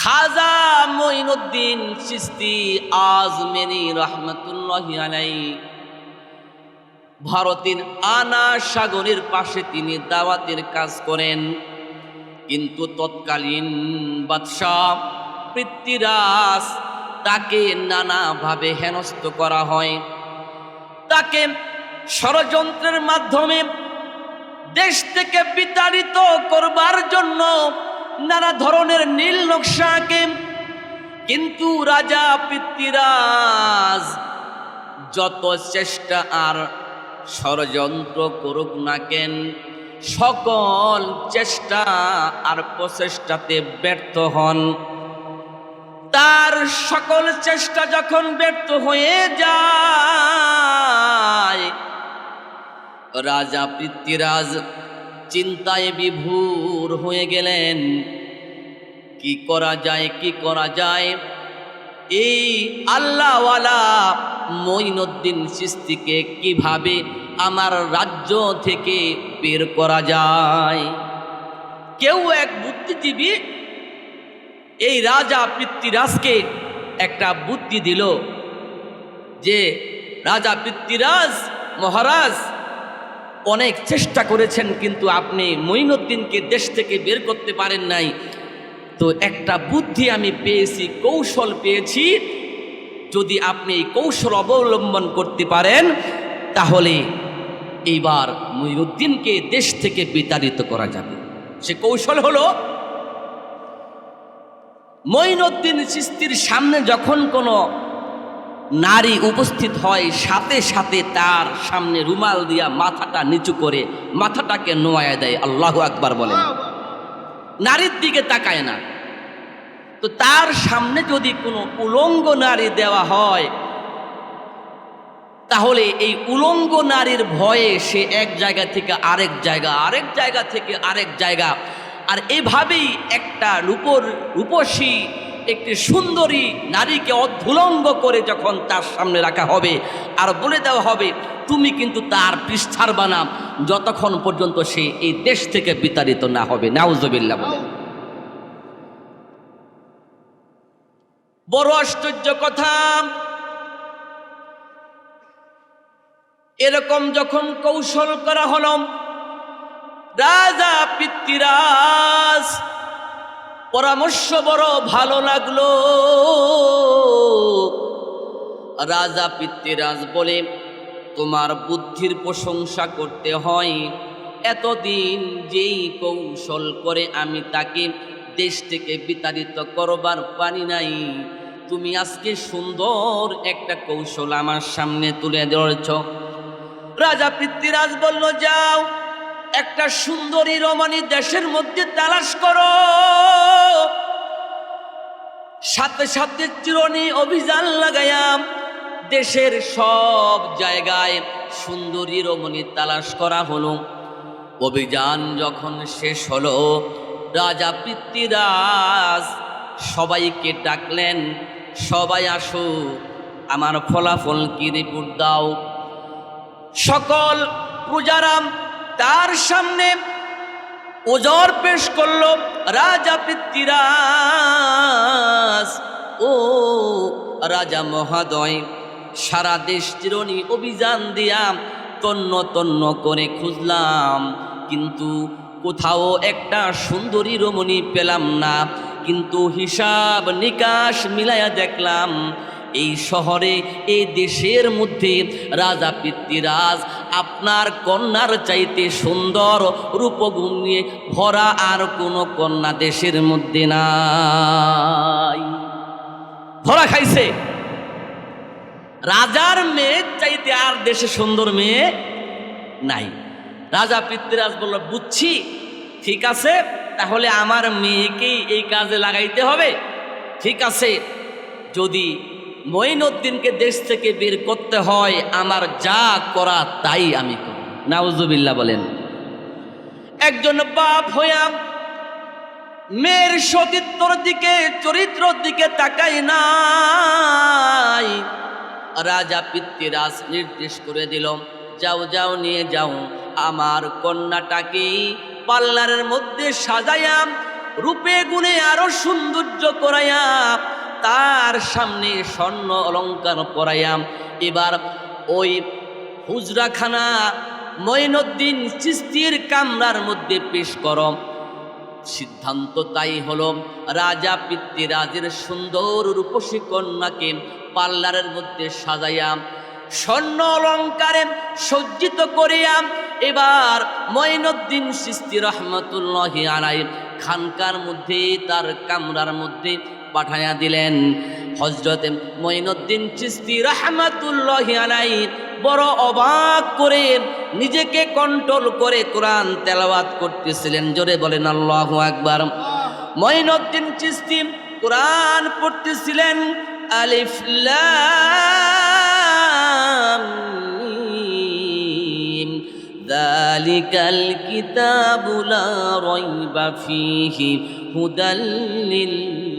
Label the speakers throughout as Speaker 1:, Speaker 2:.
Speaker 1: খাজা মঈনুদ্দিন চিস্তি আজমেরি রহমতুল্লাহ আলাই ভারতের আনা সাগরের পাশে তিনি দাওয়াতের কাজ করেন। কিন্তু তৎকালীন বাদশাহ পৃথ্বীরাজ তাকে নানাভাবে হেনস্থ করা হয়। তাকে ষড়যন্ত্রের মাধ্যমে দেশ থেকে বিতাড়িত করবার জন্য নানা ধরনের নীল নকশাকে কিন্তু রাজা পৃথ্বীরাজ যত চেষ্টা আর ষড়যন্ত্র করুক না কেন, সকল চেষ্টা আর প্রচেষ্টাতে ব্যর্থ হন। তার সকল চেষ্টা যখন ব্যর্থ হয়ে যায়, রাজা পৃথ্বীরাজ চিন্তায় বিভোর হয়ে গেলেন। কি করা যায়, কি করা যায়? এই আল্লাহওয়ালা মঈনুদ্দিন সিস্তিকে কীভাবে আমার রাজ্য থেকে বের করা যায়? কেউ এক বুদ্ধিজীবী এই রাজা পৃথ্বীরাজকে একটা বুদ্ধি দিল যে, রাজা পৃথ্বীরাজ, মহারাজ, অনেক চেষ্টা করেছেন কিন্তু আপনি মঈনুদ্দিনকে দেশ থেকে বের করতে পারেন নাই। তো একটা বুদ্ধি আমি পেয়েছি, কৌশল পেয়েছি। যদি আপনি এই কৌশল অবলম্বন করতে পারেন, তাহলে এইবার মঈনুদ্দিনকে দেশ থেকে বিতাড়িত করা যাবে। সে কৌশল হলো মঈনুদ্দিন চিস্তির সামনে যখন কোনো নারী উপস্থিত হয়, সাথে সাথে তার সামনে রুমাল দিয়া মাথাটা নিচু করে মাথাটাকে নোয়া দেয়। আল্লাহ আকবার বলেন। নারীর দিকে তাকায় না। তো তার সামনে যদি কোনো উলঙ্গ নারী দেওয়া হয়, তাহলে এই উলঙ্গ নারীর ভয়ে সে এক জায়গা থেকে আরেক জায়গা আরেক জায়গা থেকে আরেক জায়গা। আর এভাবেই একটা রূপর, রূপসী একটি সুন্দরী নারীকে অধুলঙ্গ করে যখন তার সামনে রাখা হবে আর বলে দেওয়া হবে, তুমি কিন্তু তার পৃষ্ঠার বানাম। যতক্ষণ পর্যন্ত সে এই দেশ থেকে বিতাড়িত না হবে। নাউজবিল্লা বলেন বড় আশ্চর্য কথা। এরকম যখন কৌশল করা হল, রাজা পিতৃরাজ পরামর্শ বড় ভালো লাগল। রাজা পিতৃরাজ বলে, তোমার বুদ্ধির প্রশংসা করতে হয়। এতদিন যেই কৌশল করে আমি তাকে দেশ থেকে বিতাড়িত করবার পারি নাই, তুমি আজকে সুন্দর একটা কৌশল আমার সামনে তুলে ধরেছ। রাজা পৃথ্বীরাজ বলল, যাও একটা সুন্দরী রমণী দেশের মধ্যে তালাশ করো। সাথে সাথে চিরণী অভিযান লাগায়াম দেশের সব জায়গায় সুন্দরী রমণী তালাশ করা হলো। অভিযান যখন শেষ হলো, রাজা পৃথ্বীরাজ সবাইকে ডাকলেন, সবাই আসো, আমার ফলাফল কি রিপোর্ট দাও? সকল প্রজারাম তার সামনে ওজর পেশ করল রাজা পৃথ্বীরাজ। ও রাজা মহাদয়, সারা দেশ চিরনি অভিযান দিয়া তন্ন তন্ন করে খুঁজলাম। কিন্তু কোথাও একটা সুন্দরী রমণী পেলাম না। কিন্তু হিসাব নিকাশ মিলাইয়া দেখলাম এই শহরে এই দেশের মধ্যে রাজা পিতৃরাজ আপনার কন্যার চাইতে সুন্দর রূপগুণ নিয়ে ভরা আর কোনো কন্যা দেশের মধ্যে নাই। ধরা খাইছে। রাজার মেয়ে চাইতে আর দেশে সুন্দর মেয়ে নাই। রাজা পৃথ্বীরাজ বলল, বুঝছি, ঠিক আছে, তাহলে আমার মেয়েকেই এই কাজে লাগাইতে হবে। ঠিক আছে, যদি মঈনুদ্দিনকে দেশ থেকে বের করতে হয়, আমার যা করা তাই আমি করি নাউজুবিল্লাহ বলেন। একজন বাপ হইয়া মেয়ের সতীত্বর দিকে, চরিত্রর দিকে তাকাই নাই। রাজা পিতৃরাজ নির্দেশ করে দিল, যাও যাও, নিয়ে যাও। আমার কন্যাটাকে পার্লারের মধ্যে সাজাইয়া রূপে গুণে আরও সৌন্দর্য করাইয়া তার সামনে স্বর্ণ অলঙ্কার পরাইয়া এবার ওই হুজরাখানা মঈনুদ্দিন চিস্তির কামরার মধ্যে পেশ করম সিদ্ধান্ত তাই হল, রাজা পিতৃরাজের সুন্দর রূপসী কন্যাকে পার্লারের মধ্যে সাজাইয়াম, স্বর্ণ অলঙ্কারে সজ্জিত করিয়াম। এবার মঈনুদ্দিন সিস্তি রহমতুল্লাহ আলাই খানকার মধ্যে, তার কামরার মধ্যে পাঠাইয়া দিলেন হজরত মঈনুদ্দিন চিস্তি রহমাতুল্লাহ আলাই বড় অবাক করে নিজেকে কন্ট্রোল করে কোরআন তেলাওয়াত করতেছিলেন জোরে বলেন আল্লাহু আকবার মঈনুদ্দিন চিস্তি কোরআন পড়তেছিলেন আলিফ লাম মিম ذلك الكتاب لا ريب فيه هدى للمتقين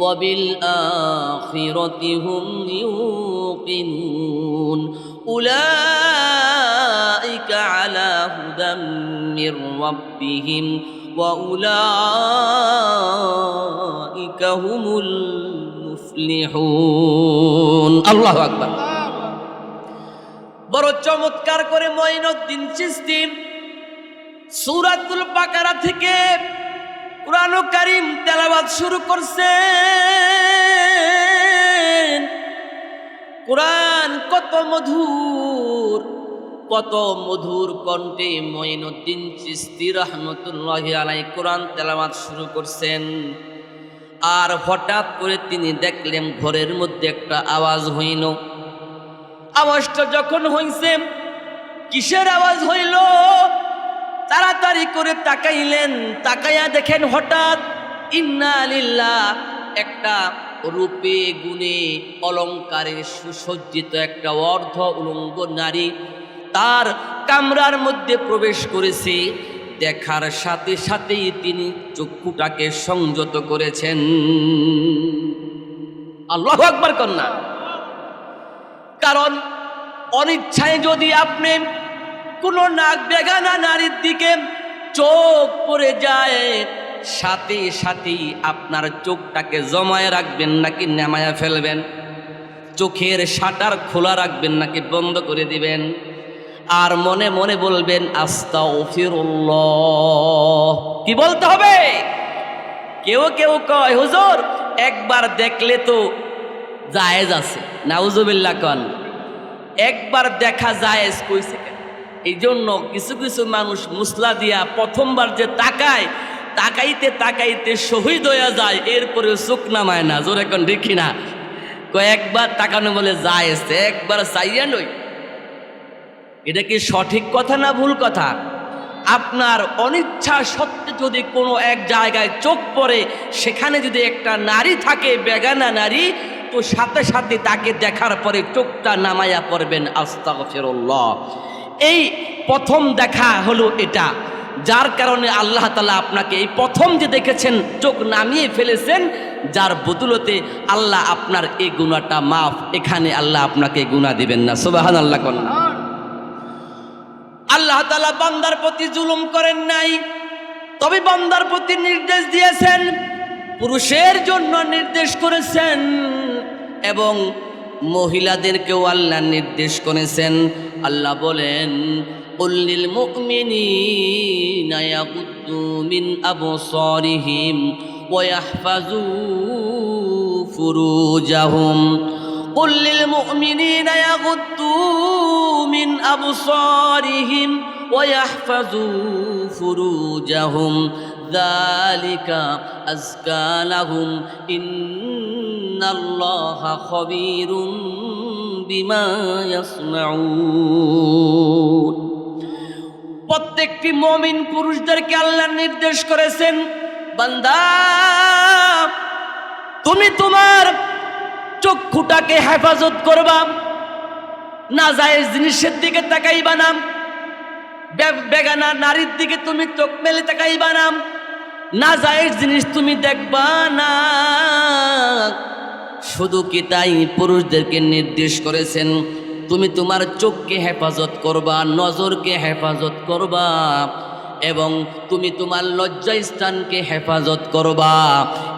Speaker 1: وبالآخرة هم يوقنون أولئك على هدى من ربهم وأولئك هم المفلحون الله أكبر বড় চমৎকার করে মঈনুদ্দিন চিস্তি সূরাতুল বাকারা থেকে কোরআন কারিম তেলাওয়াত শুরু করছেন। কোরআন কত মধুর কত মধুর কণ্ঠে মঈনুদ্দিন চিস্তি রহমতুল্লাহ আলাই কোরআন তেলাওয়াত শুরু করছেন। আর হঠাৎ করে তিনি দেখলেন ঘরের মধ্যে একটা আওয়াজ হইল। আওয়াজটা যখন হইছে, কিসের আওয়াজ হইল? তাড়াতাড়ি করে তাকাইলেন, তাকাইয়া দেখেন হঠাৎ ইন্না লিল্লাহ, একটা রূপে গুণে অলঙ্কারে সুসজ্জিত একটা অর্ধ উলঙ্গ নারী তার কামরার মধ্যে প্রবেশ করেছে। দেখার সাথে সাথেই তিনি চক্ষুটাকে সংযত করেছেন। আল্লাহ আকবার কন্যা। কারণ অনিচ্ছায় যদি আপনি কোনো নাক বেগানা নারীর দিকে চোখ পড়ে যায়। সাথে সাথেই আপনার চোখটাকে জমায় রাখবেন নাকি নামায়া ফেলবেন? চোখের শাটার খোলা রাখবেন নাকি বন্ধ করে দিবেন? আর মনে মনে বলবেন আস্তা ওফিরুল্লাহ কি বলতে হবে? কেউ কেউ কয়, হুজুর, একবার দেখলে তো জায়েজ আছে। নাউজুবিল্লাহ কন, একবার দেখা জায়েজ কইছে কেন? এই জন্য কিছু কিছু মানুষ মুসলা দিয়া প্রথমবার যে তাকায়, তাকাইতে তাকাইতে শহীদ হইয়া যায় এরপরে চোখ নামায় না। জোরে এখন দেখি না কয়েকবার তাকানো বলে জায়েজ একবার চাইয়া নই এটা কি সঠিক কথা না ভুল কথা? আপনার অনিচ্ছা সত্ত্বে যদি কোনো এক জায়গায় চোখ পড়ে, সেখানে যদি একটা নারী থাকে, বেগানা নারী, তো সাথে সাথে তাকে দেখার পরে চোখটা নামাইয়া পড়বেন, আস্তাগফিরুল্লাহ। এই প্রথম দেখা হলো এটা। যার কারণে আল্লাহ তালা আপনাকে এই প্রথম যে দেখেছেন, চোখ নামিয়ে ফেলেছেন, যার বদুলতে আল্লাহ আপনার এই গুণাটা মাফ, এখানে আল্লাহ আপনাকে গুণা দিবেন না। সুবাহান আল্লাহ কন্যা আল্লাহ তালা বান্দার প্রতি জুলুম করেন নাই, তবে বান্দার প্রতি নির্দেশ দিয়েছেন, পুরুষের জন্য নির্দেশ করেছেন, এবং মহিলাদেরকেও আল্লাহ নির্দেশ করেছেন। আল্লাহ বলেন কল্লিল মুকমিনীনা ইয়াগুদ্দু মিন আবসারিহিম ওয়া ইয়াহফাযু ফুরুজাহুম। কল্লিল মুকমিনীনা ইয়াগুদ্দু মিন আবসারিহিম ওয়া ইয়াহফাযু ফুরুজাহুম। যালিকা আযকা লাহুম ইন্না الله خبير بما يصنعون প্রত্যেকটি মমিন পুরুষদেরকে আল্লাহ নির্দেশ করেছেন বান্দা তুমি তোমার চক্ষুটাকে হেফাজত করবা না যায় জিনিসের দিকে তাকাইবা না বে- বেগানা নারীর দিকে তুমি চোখ মেলে তাকাইবা না না যায় জিনিস তুমি দেখবা না শুধু কি তাই পুরুষদেরকে নির্দেশ করেছেন? তুমি তোমার চোখকে হেফাজত করবা, নজরকে হেফাজত করবা এবং তুমি তোমার লজ্জা স্থানকে হেফাজত করবা।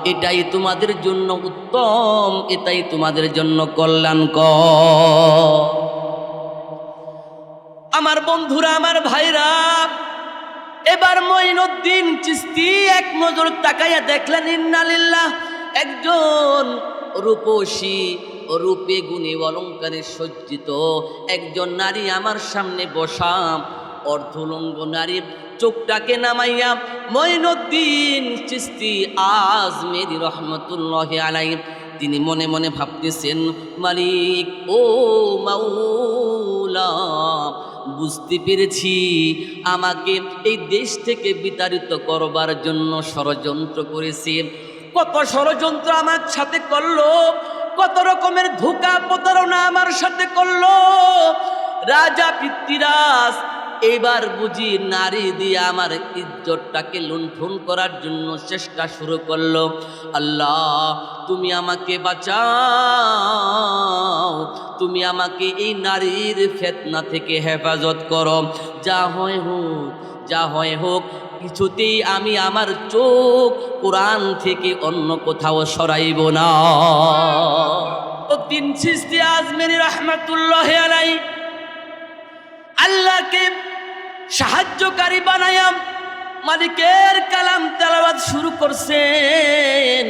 Speaker 1: এটাই তোমাদের জন্য উত্তম, এটাই তোমাদের জন্য কল্যাণকর। আমার বন্ধুরা, আমার ভাইরা, এবার মঈনুদ্দিন চিস্তি এক নজর তাকাইয়া দেখলেন, ইন্নালিল্লাহ, একজন রূপসী রূপে গুণে অলঙ্কারে সজ্জিত। একজন নারী আমার সামনে বসা, অর্ধলঙ্গ নারী চোখটাকে নামাইয়া, মঈনুদ্দিন চিস্তি আজমেরি রহমতুল্লাহ আলাই তিনি মনে মনে ভাবতেছেন, মালিক, ও মাওলা, বুঝতে পেরেছি। আমাকে এই দেশ থেকে বিতাড়িত করবার জন্য ষড়যন্ত্র করেছে। কত ষড়যন্ত্র আমার সাথে করল, কত রকমের ধোকা প্রতারণা আমার সাথে করল। রাজা পিতৃরাজ এবার বুঝি নারী দিয়ে আমার ইজ্জতটাকে লুণ্ঠন করার জন্য চেষ্টা শুরু করল। আল্লাহ, তুমি আমাকে বাঁচাও, তুমি আমাকে এই নারীর ফেতনা থেকে হেফাজত করো। যা হয় হোক, যা হয় হোক কিছুতেই আমি আমার চোখ কোরআন থেকে অন্য কোথাও সরাইব না। ও তিন সৃষ্টি আজমেরি রহমতুল্লাহ আলাই। আল্লাহকে সাহায্যকারী বানায়াম মালিকের কালাম তেলাওয়াত শুরু করছেন।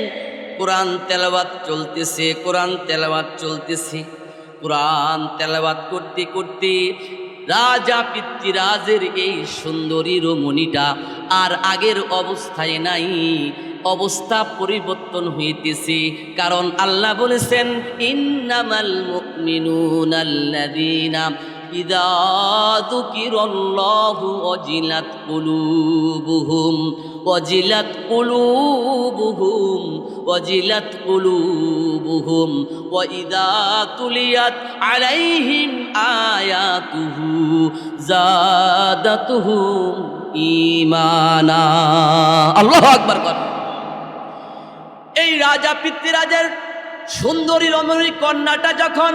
Speaker 1: কোরআন তেলাওয়াত চলতেছে, কোরআন তেলাওয়াত চলতেছে। কোরআন তেলাওয়াত করতে করতে রাজা পিতৃরাজের এই সুন্দরী রমণীটা আর আগের অবস্থায় নাই। অবস্থা পরিবর্তন হইতেছে। কারণ আল্লাহ বলেছেন, ইন্নামাল মুমিনুনা আল্লাযীনা ইদা যুকিরাল্লাহু ওয়াজিলাত কুলুবুহুম ওয়াজিলাত কুলুবুহুম ওয়াজিলাত কুলুবুহুম, ওয়া ইদা তুলিয়াত আলাইহিম আয়াতুহু জাদাতুহুম ঈমানা। আল্লাহু আকবার কর। এই রাজা পিতৃরাজের সুন্দরী রমণী কন্যাটা যখন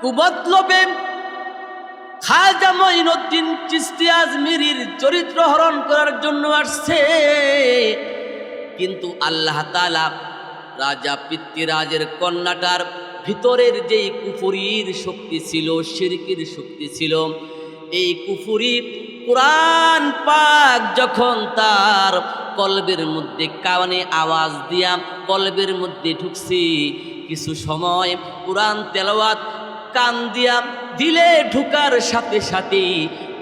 Speaker 1: কুবতলোপে খাজা মঈনুদ্দিন চিস্তি আজমিরির চরিত্র হরণ করার জন্য আসছে। কিন্তু আল্লাহ তাআলা রাজা পিতৃরাজের কন্যাটার ভিতরের যেই কুফুরির শক্তি ছিল, শিরকির শক্তি ছিল, এই কুফুরি কোরআন পাক যখন তার কলবের মধ্যে কানে আওয়াজ দিয়া কলবের মধ্যে ঢুকছি কিছু সময় কোরআন তেলাওয়াত কান দিয়া দিলে ঢুকার সাথে সাথে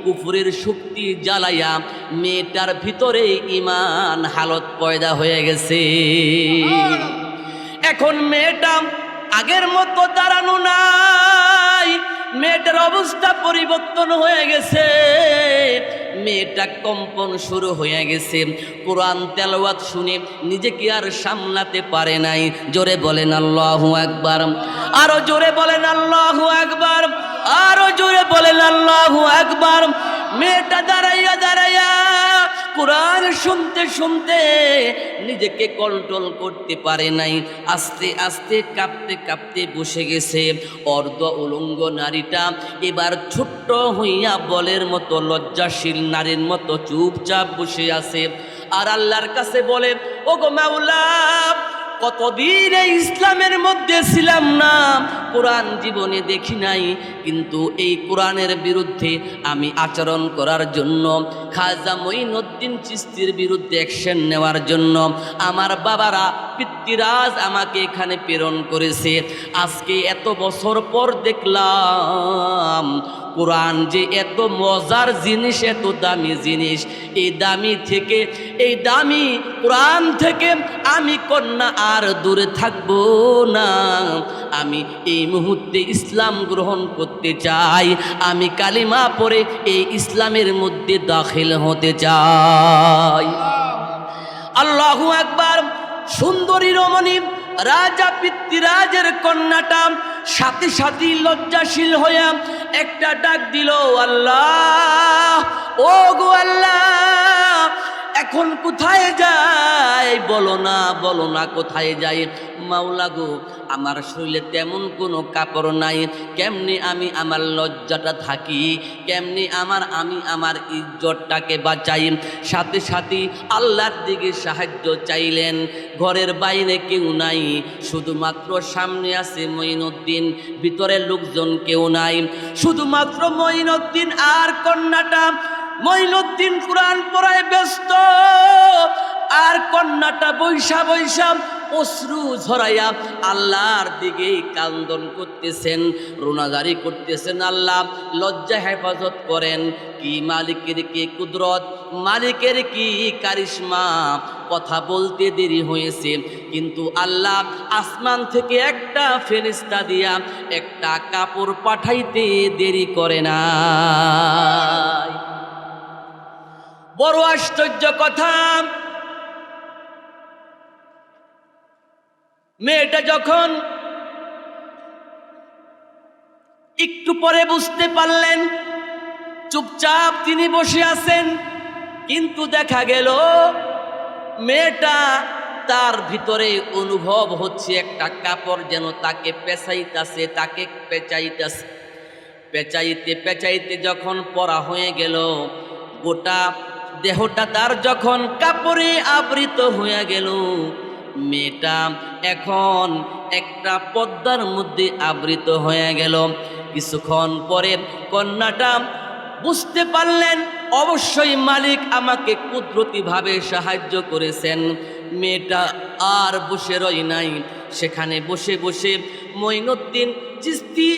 Speaker 1: কুফুরের শক্তি জ্বালাইয়া মেয়েটার ভিতরে ইমান হালত পয়দা হয়ে গেছে। এখন মেয়েটা আগের মতো দাঁড়ানো নাই মেয়েটার অবস্থা পরিবর্তন হয়ে গেছে। মেয়েটা কম্পন শুরু হয়ে গেছে। কোরআন তেলাওয়াত শুনে নিজেকে আর সামলাতে পারে নাই। জোরে বলেন আল্লাহু একবার আরও জোরে বলেন আল্লাহু একবার আরও জোরে বলেন আল্লাহু একবার মেয়েটা দাঁড়াইয়া দাঁড়াইয়া কোরআন শুনতে শুনতে নিজেকে কন্ট্রোল করতে পারে নাই। আস্তে আস্তে কাঁপতে কাঁপতে বসে গেছে। অর্ধ উলঙ্গ নারীটা এবার ছোট্ট হইয়া বলের মতো লজ্জাশীল নারীর মতো চুপচাপ বসে আছে। আর আল্লাহর কাছে বলে ও গো মাওলা কতদিন এই ইসলামের মধ্যে ছিলাম না, কোরআন জীবনে দেখি নাই, কিন্তু এই কোরআনের বিরুদ্ধে আমি আচরণ করার জন্য, খাজা মঈনুদ্দিন চিস্তির বিরুদ্ধে অ্যাকশন নেওয়ার জন্য, আমার বাবারা পিতৃরাজ আমাকে এখানে প্রেরণ করেছে। আজকে এত বছর পর দেখলাম কোরআন যে এত মজার জিনিস, এত দামি জিনিস। এই দামি থেকে, এই দামি কোরআন থেকে আমি কন্যা আর দূরে থাকব না। আমি এই মুহূর্তে ইসলাম গ্রহণ করতে চাই। আমি কালিমা পরে এই ইসলামের মধ্যে দাখিল হতে চাই। আল্লাহু একবার সুন্দরী রমণী রাজা পিতৃরাজের কন্যাটা সাথে সাথে লজ্জাশীল হইয়া একটা ডাক দিল আল্লাহ ও গো আল্লাহ! এখন কোথায় যায়? বলো না বলো না কোথায় যায় মাওলা গো, আমার শরীরে তেমন কোনো কাপড় নাই। কেমনি আমি আমার লজ্জাটা থাকি? কেমনি আমার, আমি আমার ইজ্জতটাকে বাঁচাই? সাথে সাথে আল্লাহর দিকে সাহায্য চাইলেন। ঘরের বাইরে কেউ নাই। শুধুমাত্র সামনে আছে মঈনুদ্দিন ভিতরে লোকজন কেউ নাই। শুধুমাত্র মঈনুদ্দিন আর কন্যাটা মঈনুদ্দিন কোরআন পড়ায় ব্যস্ত। আর কন্যাটা বৈশা বৈশা অশ্রু ঝরাইয়া আল্লাহর দিকে কান্দন করতেছেন রোনাজারি করতেছেন আল্লাহ, লজ্জা হেফাজত করেন। কি মালিকের কি কুদরত, মালিকের কি কারিশমা? কথা বলতে দেরি হয়েছে, কিন্তু আল্লাহ আসমান থেকে একটা ফেরিস্তা দিয়া একটা কাপড় পাঠাইতে দেরি করে না বড় আশ্চর্য কথা। মেয়েটা যখন একটু পরে বুঝতে পারলেন, চুপচাপ তিনি বসে আছেন, কিন্তু দেখা গেল মেয়েটা তার ভিতরে অনুভব হচ্ছে একটা কাপড় যেন তাকে পেঁচাইতাছে তাকে পেঁচাইতাছে। পেঁচাইতে পেঁচাইতে যখন পরা হয়ে গেল, গোটা দেহটা তার যখন কাপড়ে আবৃত হয়ে গেল, মেয়েটা এখন একটা পদ্মার মধ্যে আবৃত হয়ে গেল। কিছুক্ষণ পরে কন্যাটা বুঝতে পারলেন, অবশ্যই মালিক আমাকে কুদরতিভাবে সাহায্য করেছেন। মেয়েটা আর বসে রই নাই। সেখানে বসে বসে মঈনুদ্দিন চিস্তি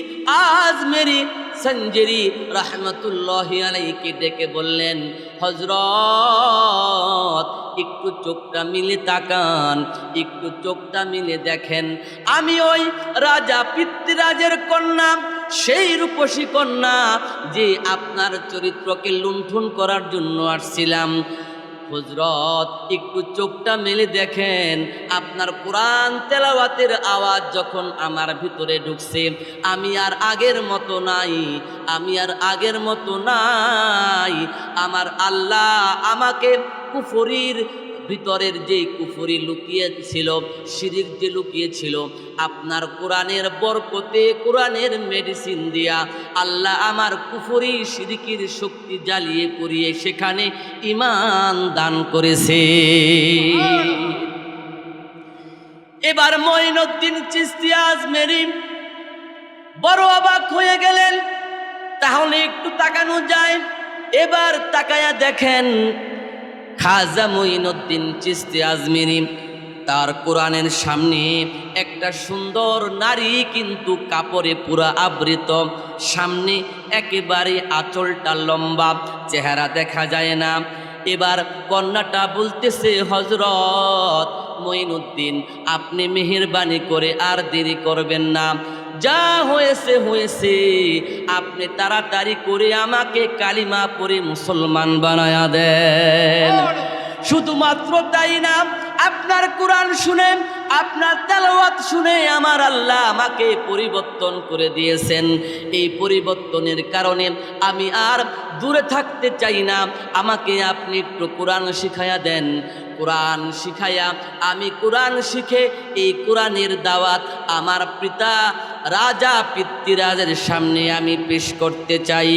Speaker 1: আজমেরি সঞ্জেরি রহমতুল্লাহ আলাইকে ডেকে বললেন হজরত একটু চোখটা মিলে তাকান, একটু চোখটা মিলে দেখেন। আমি ওই রাজা পিতৃরাজের কন্যা, সেই রূপসী কন্যা যে আপনার চরিত্রকে লুণ্ঠন করার জন্য আসছিলাম। হজরত, একটু চোখটা মেলে দেখেন, আপনার কোরআন তেলাওয়াতের আওয়াজ যখন আমার ভিতরে ঢুকছে, আমি আর আগের মতো নাই, আমি আর আগের মতো নাই, আমার আল্লাহ আমাকে কুফরির ভিতরের যে কুফরি লুকিয়েছিল শিরিক যে লুকিয়েছিল আপনার কোরআনের বরকতে কোরআনের মেডিসিন দিয়া আল্লাহ আমার কুফুরি শিরিকির শক্তি জ্বালিয়ে করিয়ে সেখানে ইমান দান করেছে। এবার মঈনুদ্দিন চিস্তি আজমেরি বড় অবাক হয়ে গেলেন। তাহলে একটু তাকানো যায়। এবার তাকায়া দেখেন খাজা মঈনুদ্দিন চিস্তি আজমিরি, তার কোরআনের সামনে একটা সুন্দর নারী কিন্তু কাপড়ে পুরা আবৃত। সামনে একেবারে আঁচলটা লম্বা, চেহারা দেখা যায় না। এবার কন্যাটা বলতেছে হজরত মঈনুদ্দিন, আপনি মেহেরবানি করে আর দেরি করবেন না। যা হয়েছে হয়েছে। আপনি তাড়াতাড়ি করে আমাকে কালিমা পরে মুসলমান বানায়া দেন। শুধুমাত্র তাই না আপনার কোরআন শুনে আপনার তেলাওয়াত শুনে আমার আল্লাহ আমাকে পরিবর্তন করে দিয়েছেন। এই পরিবর্তনের কারণে আমি আর দূরে থাকতে চাই না। আমাকে আপনি একটু কোরআন শিখাইয়া দেন। কোরআন শিখাইয়া আমি কোরআন শিখে এই কোরআনের দাওয়াত আমার পিতা রাজা পিতৃরাজের সামনে আমি পেশ করতে চাই।